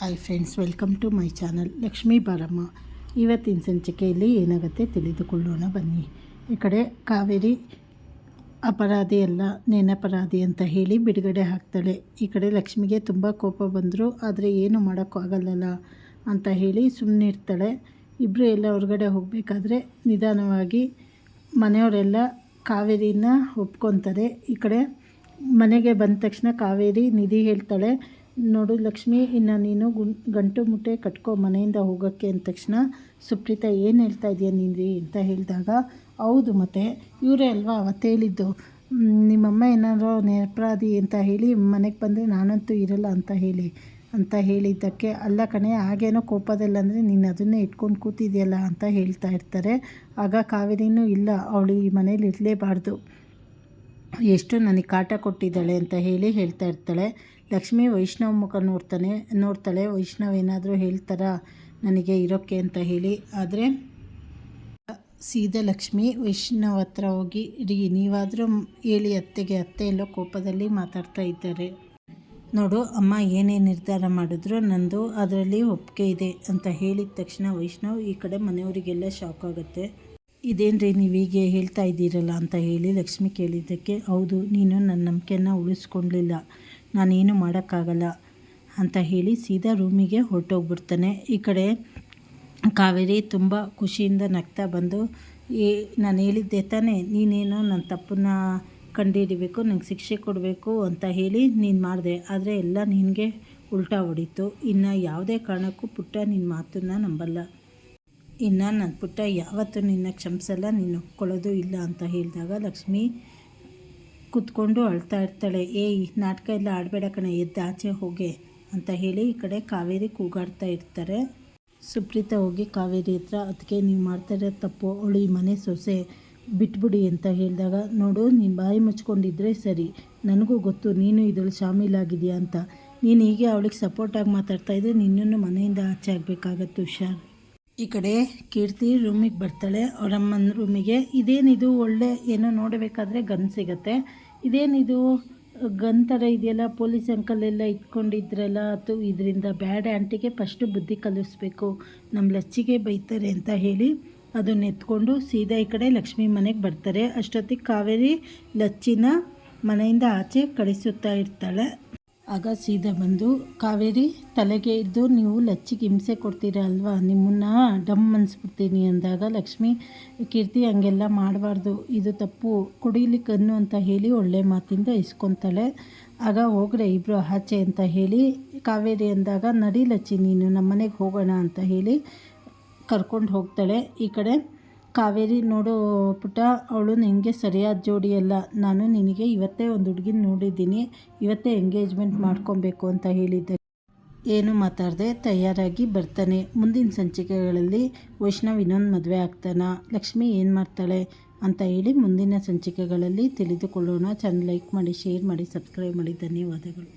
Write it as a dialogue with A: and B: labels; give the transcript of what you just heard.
A: Hi friends welcome to my channel Lakshmi Baramma ಇವತ್ತಿನ ಸಂಚಿಕೆಯಲ್ಲಿ ಏನಾಗುತ್ತೆ ತಿಳಿದುಕೊಳ್ಳೋಣ, ಬನ್ನಿ. ಈ ಕಡೆ ಕಾವೇರಿ ಅಪರಾಧಿ ಅಲ್ಲ ನೆನಪರಾಧಿ ಅಂತ ಹೇಳಿ ಬಿಡುಗಡೆ ಹಾಕ್ತಾಳೆ ಈ ಕಡೆ ಲಕ್ಷ್ಮಿಗೆ ತುಂಬ ಕೋಪ ಬಂದರು, ಆದರೆ ಏನು ಮಾಡೋಕ್ಕೂ ಆಗಲ್ಲಲ್ಲ ಅಂತ ಹೇಳಿ ಸುಮ್ಮನೆ ಇರ್ತಾಳೆ. ಇಬ್ಬರು ಎಲ್ಲ ಹೊರಗಡೆ ಹೋಗಬೇಕಾದ್ರೆ ನಿಧಾನವಾಗಿ ಮನೆಯವರೆಲ್ಲ ಕಾವೇರಿನ ಒಪ್ಕೊತಾರೆ. ಈ ಕಡೆ ಮನೆಗೆ ಬಂದ ತಕ್ಷಣ ಕಾವೇರಿ ನಿಧಿ ಹೇಳ್ತಾಳೆ ನೋಡು ಲಕ್ಷ್ಮಿ, ಇನ್ನು ನೀನು ಗುಂ, ಗಂಟು ಮುಟ್ಟೆ ಕಟ್ಕೊ ಮನೆಯಿಂದ ಹೋಗೋಕ್ಕೆ ಅಂದ ತಕ್ಷಣ, ಸುಪ್ರೀತಾ ಏನು ಹೇಳ್ತಾ ಇದೆಯಾ ನೀನ್ರಿ ಅಂತ ಹೇಳಿದಾಗ, ಹೌದು ಮತ್ತೆ, ಇವರೇ ಅಲ್ವಾ ಅವತ್ತು ಹೇಳಿದ್ದು? ನಿಮ್ಮಮ್ಮ ಏನಾದರೂ ನಿರಪರಾಧಿ ಅಂತ ಹೇಳಿ ಮನೆಗೆ ಬಂದರೆ ನಾನಂತೂ ಇರಲ್ಲ ಅಂತ ಹೇಳಿ, ಅಂತ ಹೇಳಿದ್ದಕ್ಕೆ, ಅಲ್ಲ ಕಣೆ, ಹಾಗೇನೋ ಕೋಪದಲ್ಲಂದರೆ ನೀನು ಅದನ್ನೇ ಇಟ್ಕೊಂಡು ಕೂತಿದೆಯಲ್ಲ ಅಂತ ಹೇಳ್ತಾ ಇರ್ತಾರೆ, ಆಗ ಕಾವೇರಿನೂ ಇಲ್ಲ, ಅವಳು ಈ ಮನೇಲಿ ಇರಲೇಬಾರ್ದು. ಎಷ್ಟು ನನಗೆ ಕಾಟ ಕೊಟ್ಟಿದ್ದಾಳೆ ಅಂತ ಹೇಳಿ ಹೇಳ್ತಾ ಇರ್ತಾಳೆ. ಲಕ್ಷ್ಮಿ ವೈಷ್ಣವ್ ಮುಖ ನೋಡ್ತಾನೆ, ನೋಡ್ತಾಳೆ. ವೈಷ್ಣವ್ ಏನಾದರೂ ಹೇಳ್ತಾರ ನನಗೆ ಇರೋಕ್ಕೆ ಅಂತ ಹೇಳಿ. ಆದರೆ ಸೀದಾ ಲಕ್ಷ್ಮಿ ವೈಷ್ಣವ್ ಹತ್ರ ಹೋಗಿ ಇಡೀ ನೀವಾದರೂ ಹೇಳಿ ಅತ್ತೆಗೆ. ಅತ್ತೆ ಎಲ್ಲೋ ಕೋಪದಲ್ಲಿ ಮಾತಾಡ್ತಾ ಇದ್ದಾರೆ. ನೋಡು ಅಮ್ಮ, ಏನೇ ನಿರ್ಧಾರ ಮಾಡಿದ್ರು ನಂದು ಅದರಲ್ಲಿ ಒಪ್ಪಿಗೆ ಇದೆ ಅಂತ ಹೇಳಿದ ತಕ್ಷಣ ವೈಷ್ಣವ್ ಈ ಕಡೆ ಮನೆಯವರಿಗೆಲ್ಲ ಶಾಕ್ ಆಗುತ್ತೆ. ಇದೇನ್ರಿ ನೀವು ಹೀಗೆ ಹೇಳ್ತಾ ಇದ್ದೀರಲ್ಲ ಅಂತ ಹೇಳಿ ಲಕ್ಷ್ಮಿ ಕೇಳಿದ್ದಕ್ಕೆ, ಹೌದು, ನೀನು ನನ್ನ ನಂಬಿಕೆನ ಉಳಿಸ್ಕೊಳ್ಲಿಲ್ಲ ನಾನೇನು ಮಾಡೋಕ್ಕಾಗಲ್ಲ ಅಂತ ಹೇಳಿ ಸೀದಾ ರೂಮಿಗೆ ಹೊರಟೋಗ್ಬಿಡ್ತಾನೆ. ಈ ಕಡೆ ಕಾವೇರಿ ತುಂಬ ಖುಷಿಯಿಂದ ನಗ್ತಾ ಬಂದು, ಏ, ನಾನು ಹೇಳಿದ್ದೆ ತಾನೇ, ನೀನೇನು ನನ್ನ ತಪ್ಪನ್ನ ಕಂಡುಹಿಡಿಬೇಕು, ನಂಗೆ ಶಿಕ್ಷೆ ಕೊಡಬೇಕು ಅಂತ ಹೇಳಿ ನೀನು ಮಾಡಿದೆ. ಆದರೆ ಎಲ್ಲ ನಿನಗೆ ಉಲ್ಟಾ ಹೊಡಿತು. ಇನ್ನು ಯಾವುದೇ ಕಾರಣಕ್ಕೂ ಪುಟ್ಟ ನಿನ್ನ ಮಾತನ್ನು ನಂಬಲ್ಲ. ಇನ್ನು ನನ್ನ ಪುಟ್ಟ ಯಾವತ್ತೂ ನಿನ್ನ ಕ್ಷಮಿಸಲ್ಲ, ನೀನು ಒಪ್ಕೊಳ್ಳೋದು ಇಲ್ಲ, ಅಂತ ಹೇಳಿದಾಗ ಲಕ್ಷ್ಮಿ ಕೂತ್ಕೊಂಡು ಅಳ್ತಾ ಇರ್ತಾಳೆ, ಏಯ್, ನಾಟಕ ಎಲ್ಲ ಆಡಬೇಡ ಕಣೆ, ಎದ್ದು ಆಚೆ ಹೋಗೆ ಅಂತ ಹೇಳಿ ಈ ಕಡೆ ಕಾವೇರಿ ಕೂಗಾಡ್ತಾ ಇರ್ತಾರೆ. ಸುಪ್ರೀತಾ ಹೋಗಿ ಕಾವೇರಿ ಹತ್ರ, ಅದಕ್ಕೆ ನೀವು ಮಾಡ್ತಾ ತಪ್ಪು, ಅವಳು ಈ ಮನೆ ಸೊಸೆ, ಬಿಟ್ಬಿಡಿ ಅಂತ ಹೇಳಿದಾಗ, ನೋಡು, ನೀನು ಬಾಯಿ ಮುಚ್ಕೊಂಡಿದ್ರೆ ಸರಿ, ನನಗೂ ಗೊತ್ತು, ನೀನು ಇದರಲ್ಲಿ ಶಾಮೀಲಾಗಿದೆಯಾ ಅಂತ. ನೀನು ಹೀಗೆ ಅವಳಿಗೆ ಸಪೋರ್ಟಾಗಿ ಮಾತಾಡ್ತಾ ಇದ್ರೆ, ನಿನ್ನನ್ನು ಮನೆಯಿಂದ ಆಚೆ ಆಗಬೇಕಾಗತ್ತೆ, ಹುಷಾರು. ಈ ಕಡೆ ಕೀರ್ತಿ ರೂಮಿಗೆ ಬರ್ತಾಳೆ. ಅವರಮ್ಮನ ರೂಮಿಗೆ ಇದೇನಿದು ಒಳ್ಳೆ ಏನೋ ನೋಡಬೇಕಾದ್ರೆ ಗನ್ ಸಿಗತ್ತೆ. ಇದೇನಿದು ಗನ್ ಥರ ಇದೆಯಲ್ಲ, ಪೊಲೀಸ್ ಅಂಕಲ್ ಎಲ್ಲ ಇಟ್ಕೊಂಡಿದ್ರಲ್ಲ, ಅದು ಇದರಿಂದ ಬ್ಯಾಡ್ ಆಂಟಿಗೆ ಫಸ್ಟು ಬುದ್ಧಿ ಕಲಿಸ್ಬೇಕು. ನಮ್ಮ ಲಚ್ಚಿಗೆ ಬೈತಾರೆ ಅಂತ ಹೇಳಿ ಅದನ್ನ ಎತ್ಕೊಂಡು ಸೀದಾ ಈ ಕಡೆ ಲಕ್ಷ್ಮಿ ಮನೆಗೆ ಬರ್ತಾರೆ. ಅಷ್ಟೊತ್ತಿಗೆ ಕಾವೇರಿ ಲಚ್ಚಿನ ಮನೆಯಿಂದ ಆಚೆ ಕಳಿಸುತ್ತಾ ಇರ್ತಾಳೆ. ಆಗ ಸೀದಾ ಬಂದು, ಕಾವೇರಿ, ತಲೆಗೆ ಇದ್ದು ನೀವು ಲಚ್ಚಿಗೆ ಹಿಂಸೆ ಕೊಡ್ತೀರಾ ಅಲ್ವಾ? ನಿಮ್ಮನ್ನ ಡಮ್ ಅನ್ಸ್ಬಿಡ್ತೀನಿ ಅಂದಾಗ ಲಕ್ಷ್ಮಿ, ಕೀರ್ತಿ ಹಂಗೆಲ್ಲ ಮಾಡಬಾರ್ದು. ಇದು ತಪ್ಪು. ಕುಡಿಲಿಕ್ಕೆ ಅನ್ನು ಅಂತ ಹೇಳಿ ಒಳ್ಳೆ ಮಾತಿಂದ ಇಸ್ಕೊತಾಳೆ. ಆಗ ಹೋಗ್ರೆ ಇಬ್ಬರು ಆಚೆ ಅಂತ ಹೇಳಿ, ಕಾವೇರಿ ಅಂದಾಗ ನಡಿ ಲಚ್ಚಿ, ನೀನು ನಮ್ಮನೆಗೆ ಹೋಗೋಣ ಅಂತ ಹೇಳಿ ಕರ್ಕೊಂಡು ಹೋಗ್ತಾಳೆ. ಈ ಕಡೆ ಕಾವೇರಿ ನೋಡು ಪುಟ ಅವಳು ನಿನಗೆ ಸರಿಯಾದ ಜೋಡಿ ಅಲ್ಲ. ನಾನು ನಿನಗೆ ಇವತ್ತೇ ಒಂದು ಹುಡುಗಿನ ನೋಡಿದ್ದೀನಿ. ಇವತ್ತೇ ಎಂಗೇಜ್ಮೆಂಟ್ ಮಾಡ್ಕೊಬೇಕು ಅಂತ ಹೇಳಿದ್ದೆ. ಏನು ಮಾತಾಡದೆ? ತಯಾರಾಗಿ ಬರ್ತಾನೆ. ಮುಂದಿನ ಸಂಚಿಕೆಗಳಲ್ಲಿ ವೈಷ್ಣವ್ ಇನ್ನೊಂದು ಮದುವೆ ಆಗ್ತಾನ? ಲಕ್ಷ್ಮಿ ಏನು ಮಾಡ್ತಾಳೆ ಅಂತ ಹೇಳಿ ಮುಂದಿನ ಸಂಚಿಕೆಗಳಲ್ಲಿ ತಿಳಿದುಕೊಳ್ಳೋಣ. ಚಾನಲ್ ಲೈಕ್ ಮಾಡಿ ಶೇರ್ ಮಾಡಿ ಸಬ್ಸ್ಕ್ರೈಬ್ ಮಾಡಿ. ಧನ್ಯವಾದಗಳು.